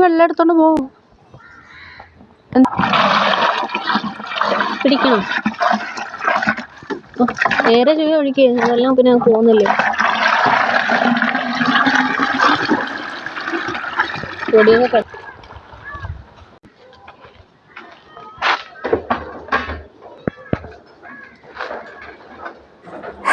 വെള്ളം എടുത്തോണ്ട് പോ പിടിക്കണം. വേറെ ചുവ ഒഴിക്കേ. വെള്ളം പിന്നെ പോകുന്നില്ലേ? പൊടിയൊക്കെ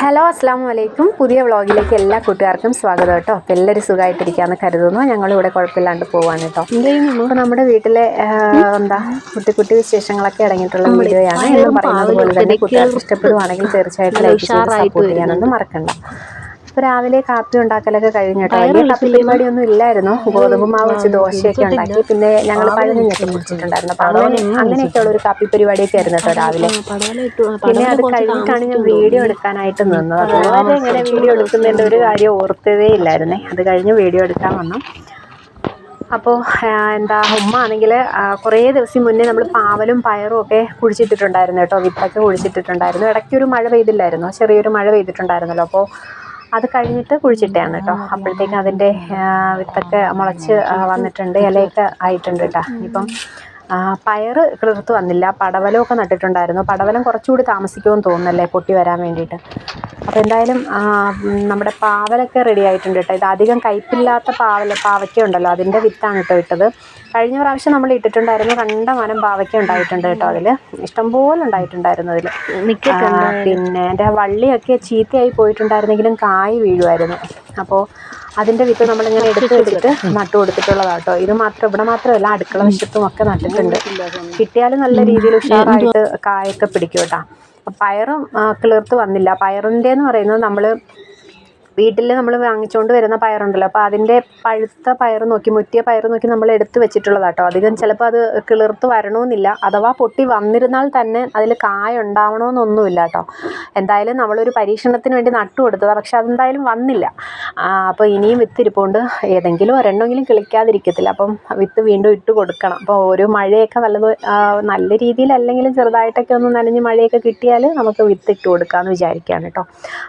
ഹലോ അസ്സാം വലൈക്കും പുതിയ വ്ളോഗിലേക്ക് എല്ലാ കൂട്ടുകാർക്കും സ്വാഗതം കേട്ടോ. അപ്പോൾ എല്ലാവരും സുഖമായിട്ടിരിക്കാമെന്ന് കരുതുന്നു. ഞങ്ങളിവിടെ കുഴപ്പമില്ലാണ്ട് പോവാണ് കേട്ടോ. അപ്പോൾ നമ്മുടെ വീട്ടിലെ എന്താ കുട്ടി കുട്ടി വിശേഷങ്ങളൊക്കെ അടങ്ങിയിട്ടുള്ള വീഡിയോയാണ്. എന്ന് പറയുന്നത് പോലെ തന്നെ കുട്ടികൾക്ക് ഇഷ്ടപ്പെടുവാണെങ്കിൽ തീർച്ചയായിട്ടും ലൈക്ക് ചെയ്ത് സപ്പോർട്ട് ചെയ്യാനൊന്നും മറക്കണ്ട. അപ്പോൾ രാവിലെ കാപ്പി ഉണ്ടാക്കലൊക്കെ കഴിഞ്ഞു കേട്ടോ. വലിയ കാപ്പി പരിപാടിയൊന്നും ഇല്ലായിരുന്നു. ഗോതമ്പ് മാവ് വെച്ച് ദോശയൊക്കെ ഉണ്ടാക്കി. പിന്നെ ഞങ്ങൾ പഴഞ്ഞൊക്കെ കുടിച്ചിട്ടുണ്ടായിരുന്നു. അപ്പോൾ അങ്ങനെ അങ്ങനെയൊക്കെയുള്ള ഒരു കാപ്പി പരിപാടിയൊക്കെ ആയിരുന്നു കേട്ടോ രാവിലെ. പിന്നെ അത് കഴിഞ്ഞിട്ടാണ് ഞാൻ വീഡിയോ എടുക്കാനായിട്ട് നിന്നത്. അതുപോലെ ഇങ്ങനെ വീഡിയോ എടുക്കുന്നതിന്റെ ഒരു കാര്യം ഓർത്തതേ ഇല്ലായിരുന്നേ. അത് കഴിഞ്ഞ് വീഡിയോ എടുക്കാൻ വന്നു. അപ്പോൾ എന്താ ഉമ്മ ആണെങ്കിൽ കുറേ ദിവസം മുന്നേ നമ്മൾ പാവലും പയറും ഒക്കെ കുഴിച്ചിട്ടിട്ടുണ്ടായിരുന്നു കേട്ടോ. വിത്തൊക്കെ കുഴിച്ചിട്ടിട്ടുണ്ടായിരുന്നു ഇടയ്ക്കൊരു മഴ പെയ്തില്ലായിരുന്നു. ചെറിയൊരു മഴ പെയ്തിട്ടുണ്ടായിരുന്നല്ലോ. അപ്പോൾ അത് കഴിഞ്ഞിട്ട് കുഴിച്ചിട്ടതാണ് കേട്ടോ അപ്പോഴത്തേക്കും അതിന്റെ വിത്തൊക്കെ മുളച്ച് വന്നിട്ടുണ്ട്. ഇലയൊക്കെ ആയിട്ടുണ്ട് കേട്ടോ ഇപ്പം ആ, പയറ് കിളിർത്ത് വന്നില്ല. പടവലമൊക്കെ നട്ടിട്ടുണ്ടായിരുന്നു. പടവലം കുറച്ചുകൂടി താമസിക്കുമെന്ന് തോന്നുന്നല്ലേ പൊട്ടി വരാൻ വേണ്ടിയിട്ട്. അപ്പോൾ എന്തായാലും നമ്മുടെ പാവലൊക്കെ റെഡി ആയിട്ടുണ്ട് കേട്ടോ. ഇത് അധികം കയ്പില്ലാത്ത പാവല പാവയ്ക്ക ഉണ്ടല്ലോ. അതിന്റെ വിത്താണ് കേട്ടോ ഇട്ടത്. കഴിഞ്ഞ പ്രാവശ്യം നമ്മൾ ഇട്ടിട്ടുണ്ടായിരുന്നു. കണ്ട മനം പാവയ്ക്ക ഉണ്ടായിട്ടുണ്ട് കേട്ടോ അതിൽ ഇഷ്ടംപോലെ ഉണ്ടായിട്ടുണ്ടായിരുന്നു അതിൽ പിന്നെ എന്റെ വള്ളിയൊക്കെ ചീത്തയായി പോയിട്ടുണ്ടായിരുന്നെങ്കിലും കായ് വീഴുമായിരുന്നു. അപ്പോൾ അതിന്റെ വിത്ത് നമ്മളിങ്ങനെ എടുത്ത് വെച്ചിട്ട്. നട്ടു കൊടുത്തിട്ടുള്ളതാട്ടോ. കേട്ടോ ഇത് മാത്രം ഇവിടെ മാത്രമല്ല അടുക്കള വശത്തും ഒക്കെ നട്ടിട്ടുണ്ട്. കിട്ടിയാൽ നല്ല രീതിയിൽ ഉഷാറായിട്ട് കായൊക്കെ പിടിക്കും കേട്ടോ. പയറും കിളിർത്ത് വന്നില്ല. പയറിന്റെ എന്ന് പറയുന്നത് നമ്മൾ വീട്ടിൽ നമ്മൾ വാങ്ങിച്ചുകൊണ്ട് വരുന്ന പയറുണ്ടല്ലോ അപ്പോൾ അതിന്റെ പഴുത്ത പയർ നോക്കി മുറ്റിയ പയർ നോക്കി നമ്മൾ എടുത്ത് വെച്ചിട്ടുള്ളതാണ് കേട്ടോ അധികം ചിലപ്പോൾ അത് കിളിർത്ത് വരണമെന്നില്ല അഥവാ പൊട്ടി വന്നിരുന്നാൽ തന്നെ അതിൽ കായ ഉണ്ടാവണമെന്നൊന്നുമില്ല കേട്ടോ എന്തായാലും നമ്മളൊരു പരീക്ഷണത്തിന് വേണ്ടി നട്ടു കൊടുത്തതാണ് പക്ഷെ അതെന്തായാലും വന്നില്ല. അപ്പോൾ ഇനിയും വിത്ത് ഇരിപ്പുണ്ട് ഏതെങ്കിലും ഒരെണ്ണമെങ്കിലും കിളിക്കാതിരിക്കത്തില്ല അപ്പം വിത്ത് വീണ്ടും ഇട്ട് കൊടുക്കണം. അപ്പോൾ ഒരു മഴയൊക്കെ വല്ലത് നല്ല നല്ല രീതിയിലല്ലെങ്കിലും ചെറുതായിട്ടൊക്കെ ഒന്ന് നനഞ്ഞ് മഴയൊക്കെ കിട്ടിയാൽ നമുക്ക് വിത്ത് ഇട്ട് കൊടുക്കാമെന്ന് വിചാരിക്കുകയാണ് കേട്ടോ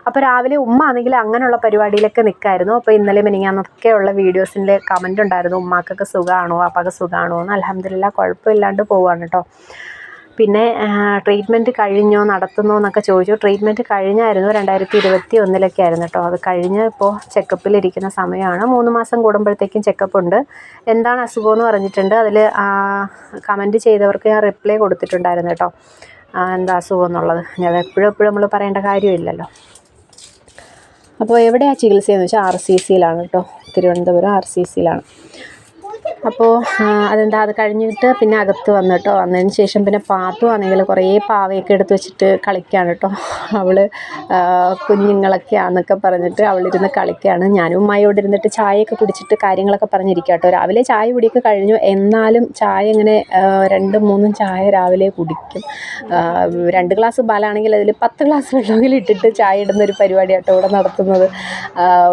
അപ്പോൾ രാവിലെ ഉമ്മ ആണെങ്കിൽ അങ്ങനെയുള്ള പരിപാടിയിലൊക്കെ നിൽക്കായിരുന്നു അപ്പോൾ ഇന്നലെ മിനിങ്ങാന്നൊക്കെയുള്ള വീഡിയോസിന്റെ കമന്റ് ഉണ്ടായിരുന്നു. ഉമ്മാക്കൊക്കെ സുഖമാണോ അപ്പൊക്കെ സുഖമാണോ എന്ന് അലഹമില്ല കുഴപ്പമില്ലാണ്ട് പോവാണ് കേട്ടോ പിന്നെ ട്രീറ്റ്മെന്റ് കഴിഞ്ഞോ? നടത്തുന്നോ? എന്നൊക്കെ ചോദിച്ചു. ട്രീറ്റ്മെന്റ് കഴിഞ്ഞായിരുന്നു രണ്ടായിരത്തി ഇരുപത്തി ഒന്നിലൊക്കെ ആയിരുന്നു കേട്ടോ അത് കഴിഞ്ഞ് ഇപ്പോൾ ചെക്കപ്പിലിരിക്കുന്ന സമയമാണ്. മൂന്ന് മാസം കൂടുമ്പോഴത്തേക്കും ചെക്കപ്പ് ഉണ്ട്. എന്താണ് അസുഖം എന്ന് പറഞ്ഞിട്ടുണ്ട് അതിൽ കമന്റ് ചെയ്തവർക്ക് ഞാൻ റിപ്ലൈ കൊടുത്തിട്ടുണ്ടായിരുന്നു കേട്ടോ എന്താ അസുഖം എന്നുള്ളത് അത് എപ്പോഴും എപ്പോഴും നമ്മൾ പറയേണ്ട കാര്യമില്ലല്ലോ. അപ്പോൾ എവിടെയാണ് ചികിത്സയെന്ന് വെച്ചാൽ ആർ സി സിയിലാണ് കേട്ടോ. തിരുവനന്തപുരം ആർ സി സിയിലാണ് അപ്പോൾ അതെന്താ അത് കഴിഞ്ഞിട്ട് പിന്നെ അകത്ത് വന്നു കേട്ടോ വന്നതിന് ശേഷം പിന്നെ പാത്തു ആണെങ്കിൽ കുറേ പാവയൊക്കെ എടുത്ത് വെച്ചിട്ട് കളിക്കുകയാണ് കേട്ടോ അവൾ കുഞ്ഞുങ്ങളൊക്കെയാണെന്നൊക്കെ പറഞ്ഞിട്ട് അവളിരുന്ന് കളിക്കുകയാണ് ഞാനും ഉമ്മായോട് ഇരുന്നിട്ട് ചായയൊക്കെ കുടിച്ചിട്ട് കാര്യങ്ങളൊക്കെ പറഞ്ഞിരിക്കുക കേട്ടോ രാവിലെ ചായ കുടിയൊക്കെ കഴിഞ്ഞു. എന്നാലും ചായ ഇങ്ങനെ രണ്ടും മൂന്നും ചായ രാവിലെ കുടിക്കും. രണ്ട് ഗ്ലാസ് പാലാണെങ്കിൽ അതിൽ പത്ത് ഗ്ലാസ് വെള്ളമെങ്കിലും ഇട്ടിട്ട് ചായ ഇടുന്ന ഒരു പരിപാടി കേട്ടോ ഇവിടെ നടത്തുന്നത്.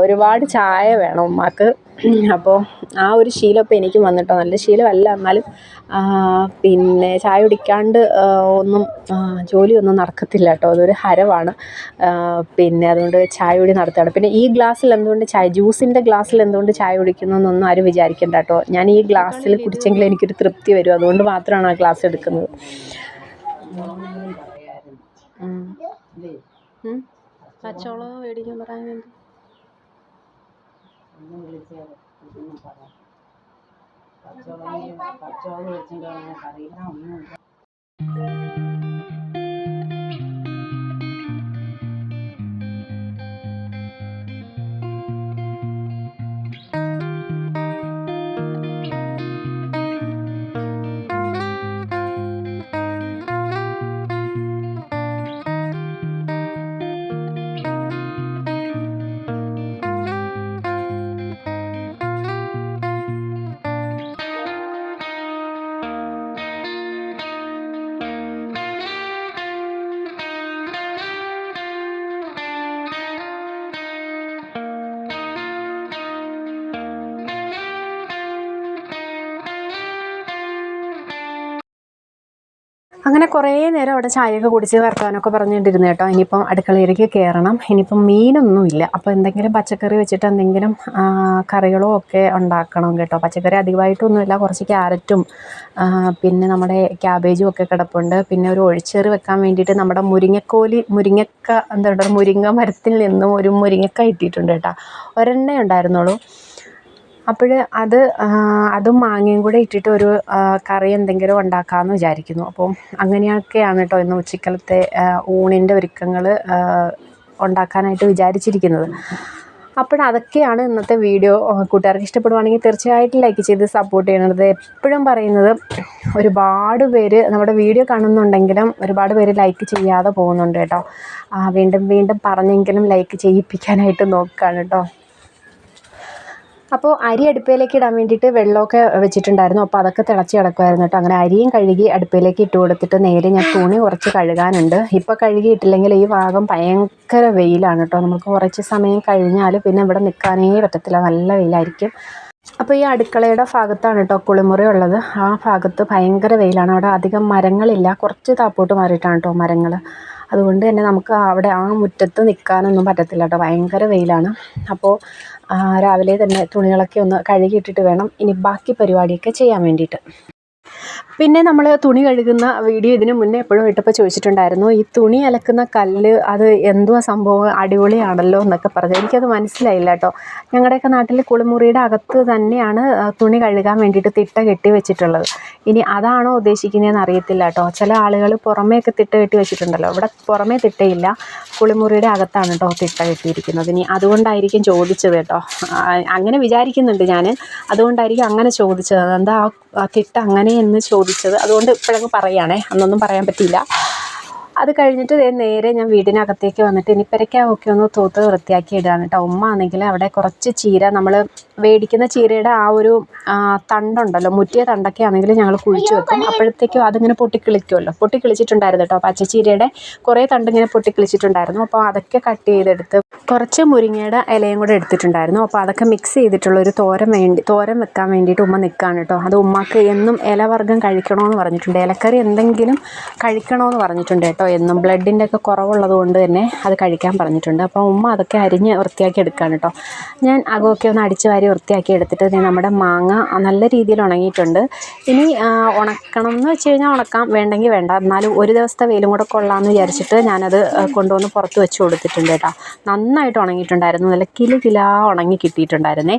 ഒരുപാട് ചായ വേണം ഉമ്മാക്ക്. അപ്പോൾ ആ ഒരു ശീലം ഇപ്പോൾ എനിക്കും വന്നിട്ടോ. നല്ല ശീലമല്ല. എന്നാലും പിന്നെ ചായ കുടിക്കാണ്ട് ഒന്നും ജോലിയൊന്നും നടക്കത്തില്ല കേട്ടോ. അതൊരു ഹരവാണ്. പിന്നെ അതുകൊണ്ട് ചായ കുടി നടത്തുകയാണ് പിന്നെ ഈ ഗ്ലാസ്സിൽ എന്തുകൊണ്ട് ചായ ജ്യൂസിന്റെ ഗ്ലാസ്സിൽ എന്തുകൊണ്ട് ചായ കുടിക്കുന്നു എന്നൊന്നും ആരും വിചാരിക്കണ്ട കേട്ടോ. ഞാൻ ഈ ഗ്ലാസ്സിൽ കുടിച്ചെങ്കിൽ എനിക്കൊരു തൃപ്തി വരും. അതുകൊണ്ട് മാത്രമാണ് ആ ഗ്ലാസ് എടുക്കുന്നത്. പച്ചവളം മേടിക്കാൻ പറയാൻ ഒന്നും വിളിച്ചത് ഒന്നും പറയാം കച്ചവടം കച്ചവടം വിളിച്ചിട്ടുണ്ടെങ്കിൽ അറിയില്ല ഒന്നും കുറേ നേരം അവിടെ ചായയൊക്കെ കുടിച്ച് വർത്തമാനമൊക്കെ പറഞ്ഞുകൊണ്ടിരുന്നു കേട്ടോ. ഇനിയിപ്പം അടുക്കളയിലേക്ക് കയറണം. ഇനിയിപ്പം മീനൊന്നുമില്ല. അപ്പോൾ എന്തെങ്കിലും പച്ചക്കറി വെച്ചിട്ട് എന്തെങ്കിലും കറികളോ ഒക്കെ ഉണ്ടാക്കണം കേട്ടോ. പച്ചക്കറി അധികമായിട്ടൊന്നുമില്ല. കുറച്ച് ക്യാരറ്റും പിന്നെ നമ്മുടെ ക്യാബേജും ഒക്കെ കിടപ്പുണ്ട്. പിന്നെ ഒരു ഒഴിച്ചേറ് വെക്കാൻ വേണ്ടിയിട്ട് നമ്മുടെ മുരിങ്ങക്കോലി മുരിങ്ങക്ക എന്താ പറയുക മുരിങ്ങ മരത്തിൽ നിന്നും ഒരു മുരിങ്ങക്ക ഇട്ടിട്ടുണ്ട് കേട്ടോ. ഒരെണ്ണേ ഉണ്ടായിരുന്നുള്ളൂ. അപ്പോൾ അത് അതും മാങ്ങയും കൂടെ ഇട്ടിട്ട് ഒരു കറി എന്തെങ്കിലും ഉണ്ടാക്കാമെന്ന് വിചാരിക്കുന്നു. അപ്പം അങ്ങനെയൊക്കെയാണ് കേട്ടോ ഇന്ന് ഉച്ചക്കലത്തെ ഊണിന്റെ ഒരുക്കങ്ങൾ ഉണ്ടാക്കാനായിട്ട് വിചാരിച്ചിരിക്കുന്നത്. അപ്പോൾ അതൊക്കെയാണ് ഇന്നത്തെ വീഡിയോ. കൂട്ടുകാർക്ക് ഇഷ്ടപ്പെടുവാണെങ്കിൽ തീർച്ചയായിട്ടും ലൈക്ക് ചെയ്ത് സപ്പോർട്ട് ചെയ്യണത് എപ്പോഴും പറയുന്നത് ഒരുപാട് പേര് നമ്മുടെ വീഡിയോ കാണുന്നുണ്ടെങ്കിലും ഒരുപാട് പേര് ലൈക്ക് ചെയ്യാതെ പോകുന്നുണ്ട് കേട്ടോ. വീണ്ടും വീണ്ടും പറഞ്ഞെങ്കിലും ലൈക്ക് ചെയ്യിപ്പിക്കാനായിട്ട് നോക്കുകയാണ് കേട്ടോ. അപ്പോൾ അരി അടുപ്പയിലേക്ക് ഇടാൻ വേണ്ടിയിട്ട് വെള്ളമൊക്കെ വെച്ചിട്ടുണ്ടായിരുന്നു. അപ്പോൾ അതൊക്കെ തിളച്ച് കിടക്കുമായിരുന്നു കേട്ടോ. അങ്ങനെ അരിയും കഴുകി അടുപ്പയിലേക്ക് ഇട്ട് കൊടുത്തിട്ട് നേരെ ഞാൻ തുണി കുറച്ച് കഴുകാനുണ്ട്. ഇപ്പോൾ കഴുകിയിട്ടില്ലെങ്കിൽ ഈ ഭാഗം ഭയങ്കര വെയിലാണ് കേട്ടോ. നമുക്ക് കുറച്ച് സമയം കഴിഞ്ഞാൽ പിന്നെ ഇവിടെ നിൽക്കാനേ പറ്റത്തില്ല. നല്ല വെയിലായിരിക്കും. അപ്പോൾ ഈ അടുക്കളയുടെ ഭാഗത്താണ് കേട്ടോ കുളിമുറി ഉള്ളത്. ആ ഭാഗത്ത് ഭയങ്കര വെയിലാണ്. അവിടെ അധികം മരങ്ങളില്ല. കുറച്ച് താപ്പോട്ട് മാറിയിട്ടാണ് കേട്ടോ മരങ്ങൾ അതുകൊണ്ട് തന്നെ നമുക്ക് അവിടെ ആ മുറ്റത്ത് നിൽക്കാനൊന്നും പറ്റത്തില്ല കേട്ടോ. ഭയങ്കര വെയിലാണ്. അപ്പോൾ രാവിലെ തന്നെ തുണികളൊക്കെ ഒന്ന് കഴുകിയിട്ടിട്ട് വേണം. ഇനി ബാക്കി പരിപാടിയൊക്കെ ചെയ്യാൻ വേണ്ടിയിട്ട്. പിന്നെ നമ്മൾ തുണി കഴുകുന്ന വീഡിയോ ഇതിന് മുന്നേ എപ്പോഴും ഇട്ടപ്പോൾ ചോദിച്ചിട്ടുണ്ടായിരുന്നു ഈ തുണി അലക്കുന്ന കല്ല് അത് എന്തുവാ സംഭവം? അടിപൊളിയാണല്ലോ എന്നൊക്കെ പറഞ്ഞു. എനിക്കത് മനസ്സിലായില്ല കേട്ടോ. ഞങ്ങളുടെയൊക്കെ നാട്ടിൽ കുളിമുറിയുടെ അകത്ത് തന്നെയാണ് തുണി കഴുകാൻ വേണ്ടിയിട്ട് തിട്ട കെട്ടി വെച്ചിട്ടുള്ളത്. ഇനി അതാണോ ഉദ്ദേശിക്കുന്നതെന്ന് അറിയത്തില്ല കേട്ടോ. ചില ആളുകൾ പുറമേയൊക്കെ തിട്ട കെട്ടി വെച്ചിട്ടുണ്ടല്ലോ. ഇവിടെ പുറമേ തിട്ടയില്ല കുളിമുറിയുടെ അകത്താണ് കേട്ടോ തിട്ട കെട്ടിയിരിക്കുന്നത്. ഇനി അതുകൊണ്ടായിരിക്കും ചോദിച്ചത് കേട്ടോ. അങ്ങനെ വിചാരിക്കുന്നുണ്ട് ഞാൻ അതുകൊണ്ടായിരിക്കും അങ്ങനെ ചോദിച്ചത്. എന്താ ആ തിട്ട അങ്ങനെ എന്ന് ചോദിച്ചത്. അതുകൊണ്ട് ഇപ്പോഴങ്ങ് പറയുകയാണേ അന്നൊന്നും പറയാൻ പറ്റിയില്ല. അത് കഴിഞ്ഞിട്ട് നേരെ ഞാൻ വീടിനകത്തേക്ക് വന്നിട്ട് ഇനി പെരയ്ക്കാവൊക്കെ ഒന്ന് തൂത്ത് വൃത്തിയാക്കി ഇടുകയാണ് കേട്ടോ. ഉമ്മ ആണെങ്കിൽ അവിടെ കുറച്ച് ചീര നമ്മൾ മേടിക്കുന്ന ചീരയുടെ ആ ഒരു തണ്ടുണ്ടല്ലോ മുറ്റിയ തണ്ടൊക്കെ ആണെങ്കിൽ ഞങ്ങൾ കുഴിച്ചു വെക്കും. അപ്പോഴത്തേക്കും അതിങ്ങനെ പൊട്ടിക്കിളിക്കുമല്ലോ പൊട്ടിക്കിളിച്ചിട്ടുണ്ടായിരുന്നു കേട്ടോ. പച്ചച്ചീരയുടെ കുറേ തണ്ട് ഇങ്ങനെ പൊട്ടിക്കിളിച്ചിട്ടുണ്ടായിരുന്നു. അപ്പോൾ അതൊക്കെ കട്ട് ചെയ്തെടുത്ത് കുറച്ച് മുരിങ്ങയുടെ ഇലയും കൂടെ എടുത്തിട്ടുണ്ടായിരുന്നു. അപ്പോൾ അതൊക്കെ മിക്സ് ചെയ്തിട്ടുള്ള ഒരു തോരൻ വേണ്ടി തോരൻ വെക്കാൻ വേണ്ടിയിട്ട് ഉമ്മ നിൽക്കുകയാണ് കേട്ടോ. അത് ഉമ്മക്ക് എന്നും ഇലവർഗം കഴിക്കണമെന്ന് പറഞ്ഞിട്ടുണ്ട്. ഇലക്കറി എന്തെങ്കിലും കഴിക്കണമെന്ന് പറഞ്ഞിട്ടുണ്ട് കേട്ടോ. എന്നും ബ്ലഡിന്റെ ഒക്കെ കുറവുള്ളത് കൊണ്ട് തന്നെ അത് കഴിക്കാൻ പറഞ്ഞിട്ടുണ്ട്. അപ്പോൾ ഉമ്മ അതൊക്കെ അരിഞ്ഞ് വൃത്തിയാക്കി എടുക്കുകയാണ് കേട്ടോ. ഞാൻ അകമൊക്കെ ഒന്ന് അടിച്ച് വാരി വൃത്തിയാക്കി എടുത്തിട്ട് നമ്മുടെ മാങ്ങ നല്ല രീതിയിൽ ഉണങ്ങിയിട്ടുണ്ട്. ഇനി ഉണക്കണം എന്ന് വെച്ച് കഴിഞ്ഞാൽ ഉണക്കാം. വേണ്ടെങ്കിൽ വേണ്ട. എന്നാലും ഒരു ദിവസത്തെ വെയിലും കൂടെ കൊള്ളാമെന്ന് വിചാരിച്ചിട്ട് ഞാനത് കൊണ്ടുവന്ന് പുറത്ത് വെച്ച് കൊടുത്തിട്ടുണ്ട് കേട്ടോ. നന്നായിട്ട് ഉണങ്ങിയിട്ടുണ്ടായിരുന്നു. നല്ല കിലു കിലാ ഉണങ്ങി കിട്ടിയിട്ടുണ്ടായിരുന്നേ.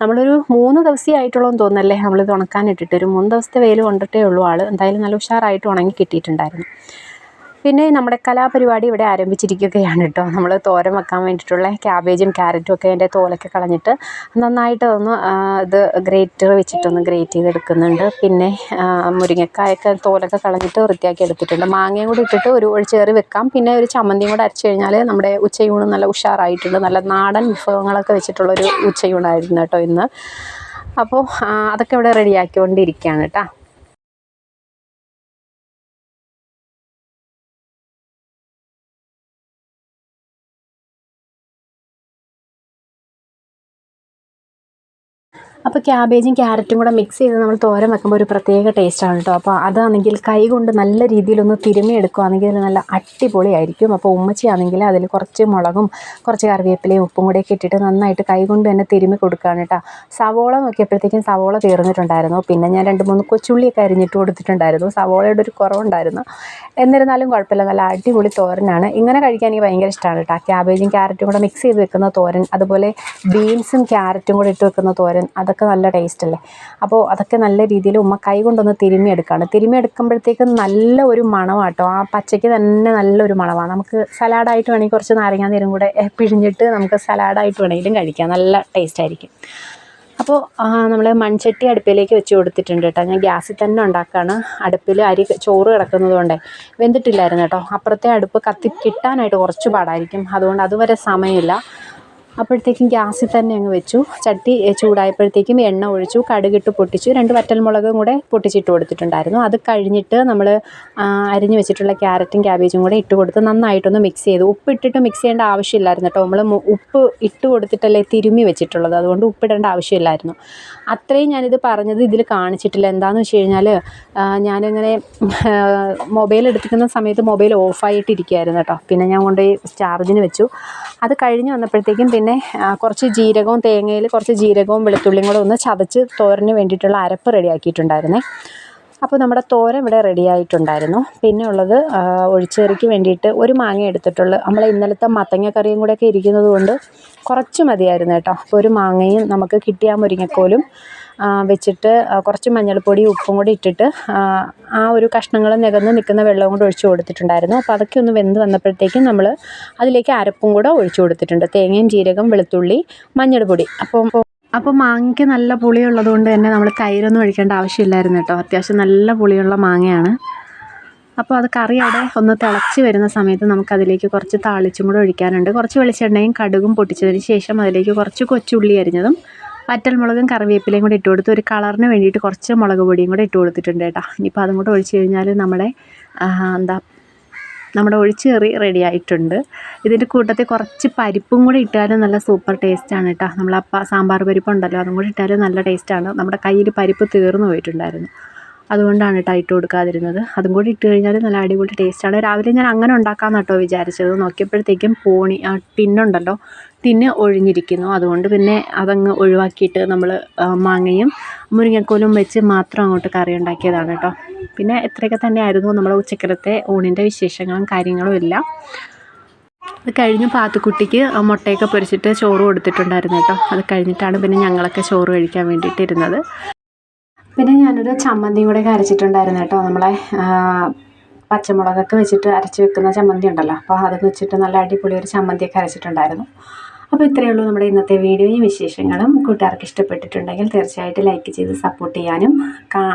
നമ്മളൊരു മൂന്ന് ദിവസമേ ആയിട്ടുള്ളൂ എന്ന് തോന്നുന്നല്ലേ? നമ്മളിത് ഉണക്കാൻ ഇട്ടിട്ട് ഒരു മൂന്ന് ദിവസത്തെ വെയിൽ കൊണ്ടിട്ടേ ഉള്ളൂ ആൾ എന്തായാലും നല്ല ഉഷാറായിട്ട് ഉണങ്ങി കിട്ടിയിട്ടുണ്ടായിരുന്നു. പിന്നെ നമ്മുടെ കലാപരിപാടി ഇവിടെ ആരംഭിച്ചിരിക്കുകയാണ് കേട്ടോ. നമ്മൾ തോരൻ വെക്കാൻ വേണ്ടിയിട്ടുള്ള ക്യാബേജും ക്യാരറ്റും ഒക്കെ അതിന്റെ തോലൊക്കെ കളഞ്ഞിട്ട് നന്നായിട്ട് ഒന്ന് ഇത് ഗ്രേറ്റർ വെച്ചിട്ടൊന്ന് ഗ്രേറ്റ് ചെയ്തെടുക്കുന്നുണ്ട്. പിന്നെ മുരിങ്ങക്കായൊക്കെ തോലൊക്കെ കളഞ്ഞിട്ട് വൃത്തിയാക്കി എടുത്തിട്ടുണ്ട്. മാങ്ങയും കൂടി ഇട്ടിട്ട് ഒരു ഒഴിച്ചേറി വെക്കാം. പിന്നെ ഒരു ചമ്മന്തിയും കൂടെ അരച്ച് കഴിഞ്ഞാൽ നമ്മുടെ ഉച്ചയൂണ് നല്ല ഉഷാറായിട്ടുണ്ട്. നല്ല നാടൻ വിഭവങ്ങളൊക്കെ വെച്ചിട്ടുള്ളൊരു ഉച്ചയൂണായിരുന്നു കേട്ടോ ഇന്ന്. അപ്പോൾ അതൊക്കെ ഇവിടെ റെഡിയാക്കിക്കൊണ്ടിരിക്കുകയാണ് കേട്ടോ. അപ്പോൾ ക്യാബേജും ക്യാരറ്റും കൂടെ മിക്സ് ചെയ്ത് നമ്മൾ തോരൻ വെക്കുമ്പോൾ ഒരു പ്രത്യേക ടേസ്റ്റാണ് കേട്ടോ അപ്പോൾ അതാണെങ്കിൽ കൈ കൊണ്ട് നല്ല രീതിയിലൊന്ന് തിരുമ്മി എടുക്കുകയാണെങ്കിൽ നല്ല അടിപൊളിയായിരിക്കും. അപ്പോൾ ഉമ്മച്ചിയാണെങ്കിൽ അതിൽ കുറച്ച് മുളകും കുറച്ച് കറിവേപ്പിലയും ഉപ്പും കൂടെയൊക്കെ ഇട്ടിട്ട് നന്നായിട്ട് കൈ കൊണ്ട് തന്നെ തിരുമ്മി കൊടുക്കുകയാണ് കേട്ടോ സവോള നോക്കിയപ്പോഴത്തേക്കും സവോള തീർന്നിട്ടുണ്ടായിരുന്നു. പിന്നെ ഞാൻ രണ്ട് മൂന്ന് കൊച്ചുള്ളിയൊക്കെ അരിഞ്ഞിട്ട് കൊടുത്തിട്ടുണ്ടായിരുന്നു. സവോളയുടെ ഒരു കുറവുണ്ടായിരുന്നു. എന്നിരുന്നാലും കുഴപ്പമില്ല. നല്ല അടിപൊളി തോരനാണ്. ഇങ്ങനെ കഴിക്കാൻ എനിക്ക് ഭയങ്കര ഇഷ്ടമാണ് കേട്ടോ ക്യാബേജും ക്യാരറ്റും കൂടെ മിക്സ് ചെയ്ത് വെക്കുന്ന തോരൻ അതുപോലെ ബീൻസും ക്യാരറ്റും കൂടെ ഇട്ട് വെക്കുന്ന തോരൻ അതൊക്കെ നല്ല ടേസ്റ്റ് അല്ലേ? അപ്പോൾ അതൊക്കെ നല്ല രീതിയിൽ ഉമ്മ കൈ കൊണ്ടൊന്ന് തിരുമ്മി എടുക്കുകയാണ് തിരുമ്മി എടുക്കുമ്പോഴത്തേക്കും നല്ല ഒരു മണമാട്ടോ ആ പച്ചയ്ക്ക് തന്നെ നല്ലൊരു മണമാണ് നമുക്ക് സലാഡായിട്ട് വേണമെങ്കിൽ കുറച്ച് നാരങ്ങാ നീരും കൂടെ പിഴിഞ്ഞിട്ട് നമുക്ക് സലാഡായിട്ട് വേണമെങ്കിലും കഴിക്കാം. നല്ല ടേസ്റ്റ് ആയിരിക്കും. അപ്പോൾ നമ്മൾ മൺചട്ടി അടുപ്പിലേക്ക് വെച്ച് കൊടുത്തിട്ടുണ്ട് കേട്ടോ. ഞാൻ ഗ്യാസിൽ തന്നെ ഉണ്ടാക്കുകയാണ് അടുപ്പിൽ അരി ചോറ് കിടക്കുന്നത് കൊണ്ടേ വെന്തിട്ടില്ലായിരുന്നു കേട്ടോ. അപ്പുറത്തെ അടുപ്പ് കത്തി കിട്ടാനായിട്ട് കുറച്ച് പാടായിരിക്കും. അതുകൊണ്ട് അതുവരെ സമയമില്ല. അപ്പോഴത്തേക്കും ഗ്യാസിൽ തന്നെ അങ്ങ് വെച്ചു. ചട്ടി ചൂടായപ്പോഴത്തേക്കും എണ്ണ ഒഴിച്ചു കടുകിട്ട് പൊട്ടിച്ചു. രണ്ട് വറ്റൽമുളകും കൂടെ പൊട്ടിച്ചിട്ട് കൊടുത്തിട്ടുണ്ടായിരുന്നു. അത് കഴിഞ്ഞിട്ട് നമ്മൾ അരിഞ്ഞു വെച്ചിട്ടുള്ള ക്യാരറ്റും ക്യാബേജും കൂടെ ഇട്ട് കൊടുത്ത് നന്നായിട്ടൊന്ന് മിക്സ് ചെയ്തു. ഉപ്പ് ഇട്ടിട്ട് മിക്സ് ചെയ്യേണ്ട ആവശ്യമില്ലായിരുന്നു കേട്ടോ. നമ്മൾ ഉപ്പ് ഇട്ട് കൊടുത്തിട്ടല്ലേ തിരുമ്മി വെച്ചിട്ടുള്ളത്. അതുകൊണ്ട് ഉപ്പിടേണ്ട ആവശ്യമില്ലായിരുന്നു. അത്രയും ഞാനിത് പറഞ്ഞത് ഇതിൽ കാണിച്ചിട്ടില്ല. എന്താണെന്ന് വെച്ച് കഴിഞ്ഞാൽ ഞാനിങ്ങനെ മൊബൈൽ എടുത്തിരിക്കുന്ന സമയത്ത് മൊബൈൽ ഓഫായിട്ടിരിക്കുകയായിരുന്നു കേട്ടോ. പിന്നെ ഞാൻ കൊണ്ടുപോയി ചാർജിന് വെച്ചു. അത് കഴിഞ്ഞ് വന്നപ്പോഴത്തേക്കും പിന്നെ ആ, കുറച്ച് ജീരകവും തേങ്ങയിൽ കുറച്ച് ജീരകവും വെളുത്തുള്ളിയും കൂടെ ഒന്ന് ചതച്ച് തോരന് വേണ്ടിയിട്ടുള്ള അരപ്പ് റെഡിയാക്കിയിട്ടുണ്ടായിരുന്നേ. അപ്പോൾ നമ്മുടെ തോരൻ ഇവിടെ റെഡി ആയിട്ടുണ്ടായിരുന്നു. പിന്നെ ഉള്ളത് ഒഴിച്ചേറിക്ക് വേണ്ടിയിട്ട് ഒരു മാങ്ങ എടുത്തിട്ടുള്ളൂ നമ്മൾ ഇന്നലത്തെ മത്തങ്ങ കറിയും കൂടെയൊക്കെ ഇരിക്കുന്നത് കൊണ്ട് കുറച്ച് മതിയായിരുന്നു കേട്ടോ. അപ്പോൾ ഒരു മാങ്ങയും നമുക്ക് കിട്ടിയ മുരിങ്ങക്കോലും വെച്ചിട്ട് കുറച്ച് മഞ്ഞൾപ്പൊടി ഉപ്പും കൂടി ഇട്ടിട്ട് ആ, ഒരു കഷ്ണങ്ങൾ നികന്ന് നിൽക്കുന്ന വെള്ളവും കൂടെ ഒഴിച്ച് കൊടുത്തിട്ടുണ്ടായിരുന്നു. അപ്പോൾ അതൊക്കെ ഒന്ന് വെന്ത് വന്നപ്പോഴത്തേക്കും നമ്മൾ അതിലേക്ക് അരപ്പും കൂടെ ഒഴിച്ച് കൊടുത്തിട്ടുണ്ട്. തേങ്ങയും ജീരകം വെളുത്തുള്ളി മഞ്ഞൾപ്പൊടി. അപ്പോൾ അപ്പോൾ മാങ്ങയ്ക്ക് നല്ല പുളിയുള്ളത് കൊണ്ട് തന്നെ നമ്മൾ തൈരൊന്നും ഒഴിക്കേണ്ട ആവശ്യമില്ലായിരുന്നു കേട്ടോ. അത്യാവശ്യം നല്ല പുളിയുള്ള മാങ്ങയാണ്. അപ്പോൾ അത് കറി അവിടെ ഒന്ന് തിളച്ച് വരുന്ന സമയത്ത് നമുക്കതിലേക്ക് കുറച്ച് താളിച്ചും കൂടെ ഒഴിക്കാനുണ്ട്. കുറച്ച് വെളിച്ചെണ്ണയും കടുകും പൊട്ടിച്ചതിന് ശേഷം അതിലേക്ക് കുറച്ച് കൊച്ചുള്ളി അരിഞ്ഞതും വറ്റൽമുളകും കറിവേപ്പിലയും കൂടി ഇട്ട് കൊടുത്ത് ഒരു കളറിന് വേണ്ടിയിട്ട് കുറച്ച് മുളക് പൊടിയും കൂടെ ഇട്ട് കൊടുത്തിട്ടുണ്ട് കേട്ടോ. ഇനിയിപ്പോൾ അതും കൂടെ ഒഴിച്ച് കഴിഞ്ഞാൽ നമ്മുടെ എന്താ നമ്മുടെ ഒഴിച്ചുകറി റെഡി ആയിട്ടുണ്ട്. ഇതിന്റെ കൂട്ടത്തിൽ കുറച്ച് പരിപ്പും കൂടി ഇട്ടാലും നല്ല സൂപ്പർ ടേസ്റ്റാണ് കേട്ടോ. നമ്മൾ അപ്പം സാമ്പാർ പരിപ്പുണ്ടല്ലോ അതും കൂടി ഇട്ടാലും നല്ല ടേസ്റ്റാണ് നമ്മുടെ കയ്യിൽ പരിപ്പ് തീർന്നു പോയിട്ടുണ്ടായിരുന്നു. അതുകൊണ്ടാണ് കേട്ടോ ഇട്ട് കൊടുക്കാതിരുന്നത്. അതും കൂടി ഇട്ട് കഴിഞ്ഞാൽ നല്ല അടിപൊളി ടേസ്റ്റാണ് രാവിലെ ഞാൻ അങ്ങനെ ഉണ്ടാക്കാമെന്ന് കേട്ടോ വിചാരിച്ചത്. നോക്കിയപ്പോഴത്തേക്കും പോണി ആ ടിന്നുണ്ടല്ലോ. ടിന്ന് ഒഴിഞ്ഞിരിക്കുന്നു. അതുകൊണ്ട് പിന്നെ അതങ്ങ് ഒഴിവാക്കിയിട്ട് നമ്മൾ മാങ്ങയും മുരിങ്ങക്കോലും വെച്ച് മാത്രം അങ്ങോട്ട് കറി ഉണ്ടാക്കിയതാണ് കേട്ടോ. പിന്നെ ഇത്രയൊക്കെ തന്നെയായിരുന്നു നമ്മുടെ ഉച്ചക്കലത്തെ ഊണിന്റെ വിശേഷങ്ങളും കാര്യങ്ങളും എല്ലാം. അത് കഴിഞ്ഞ് പാത്തുക്കുട്ടിക്ക് മുട്ടയൊക്കെ പൊരിച്ചിട്ട് ചോറ് കൊടുത്തിട്ടുണ്ടായിരുന്നു കേട്ടോ. അത് കഴിഞ്ഞിട്ടാണ് പിന്നെ ഞങ്ങളൊക്കെ ചോറ് കഴിക്കാൻ വേണ്ടിയിട്ടിരുന്നത് പിന്നെ ഞാനൊരു ചമ്മന്തി കൂടെ അരച്ചിട്ടുണ്ടായിരുന്നു കേട്ടോ. നമ്മളെ പച്ചമുളകൊക്കെ വെച്ചിട്ട് അരച്ച് വെക്കുന്ന ചമ്മന്തി ഉണ്ടല്ലോ. അപ്പോൾ അത് വെച്ചിട്ട് നല്ല അടിപൊളി ഒരു ചമ്മന്തിയൊക്കെ അരച്ചിട്ടുണ്ടായിരുന്നു. അപ്പോൾ ഇത്രയേ ഉള്ളൂ നമ്മുടെ ഇന്നത്തെ വീഡിയോയും വിശേഷങ്ങളും. കൂട്ടുകാർക്ക് ഇഷ്ടപ്പെട്ടിട്ടുണ്ടെങ്കിൽ തീർച്ചയായിട്ടും ലൈക്ക് ചെയ്ത് സപ്പോർട്ട് ചെയ്യാനും.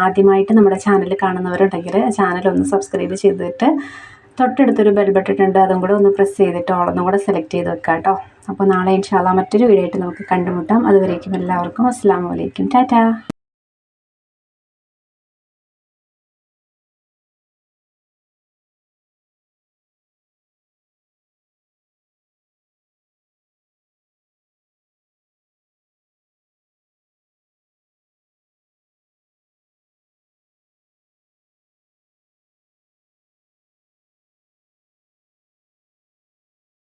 ആദ്യമായിട്ട് നമ്മുടെ ചാനൽ കാണുന്നവരുണ്ടെങ്കിൽ ചാനൽ ഒന്ന് സബ്സ്ക്രൈബ് ചെയ്തിട്ട് തൊട്ടടുത്തൊരു ബെൽ ബട്ടൺ അതും കൂടെ ഒന്ന് പ്രസ് ചെയ്തിട്ട് ഓളൊന്നും കൂടെ സെലക്ട് ചെയ്ത് വെക്കാം കേട്ടോ അപ്പോൾ നാളെ ഇൻഷാല്ല മറ്റൊരു വീഡിയോ ആയിട്ട് നമുക്ക് കണ്ടുമുട്ടാം. അതുവരേക്കും എല്ലാവർക്കും അസ്സാം വലൈക്കും ടാറ്റാ.